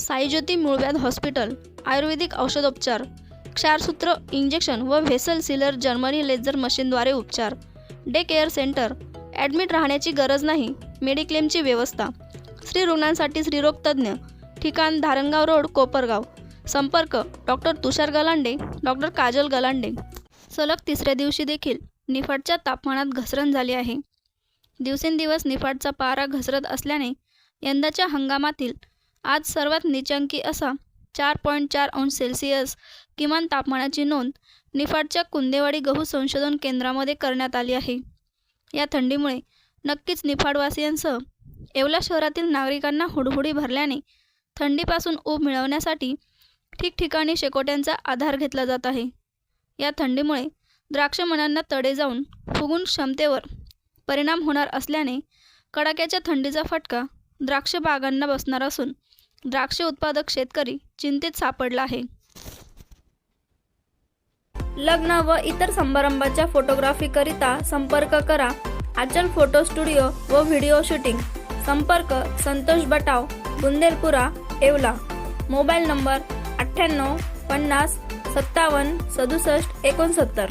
साईज्योती मूळव्याध हॉस्पिटल आयुर्वेदिक औषधोपचार क्षारसूत्र इंजेक्शन व व्हेसल सिलर जर्मनी लेझर मशीनद्वारे उपचार डे केअर सेंटर. ॲडमिट राहण्याची गरज नाही मेडिक्लेमची व्यवस्था. स्त्री रुग्णांसाठी स्त्रीरोग तज्ज्ञ. ठिकाण धारणगाव रोड कोपरगाव. संपर्क डॉक्टर तुषार गलांडे डॉक्टर काजल गलांडे. सलग तिसऱ्या दिवशी देखील निफाडच्या तापमानात घसरण झाली आहे. दिवसेंदिवस निफाडचा पारा घसरत असल्याने यंदाच्या हंगामातील आज सर्वात निचांकी असा चार पॉईंट चार अंश सेल्सिअस किमान तापमानाची नोंद निफाडच्या कुंदेवाडी गहू संशोधन केंद्रामध्ये करण्यात आली आहे. या थंडीमुळे नक्कीच निफाडवासियांसह येवला शहरातील नागरिकांना हुडहुडी भरल्याने थंडीपासून ऊब मिळवण्यासाठी ठिकठिकाणी शेकोट्यांचा आधार घेतला जात आहे. या थंडीमुळे द्राक्षमणांना तडे जाऊन फुगून क्षमतेवर परिणाम होणार असल्याने कडाक्याच्या थंडीचा फटका द्राक्ष बागांना बसणार असून द्राक्ष उत्पादक शेतकरी चिंतेत सापडला आहे. लग्न व इतर समारंभाच्या फोटोग्राफीकरिता संपर्क करा. आचल फोटो स्टुडिओ व व्हिडिओ शूटिंग. संपर्क संतोष बटाव बुंदेलपुरा येवला. मोबाईल नंबर अठ्ठ्याण्णव पन्नास सत्तावन्न सदुसष्ट एकोणसत्तर.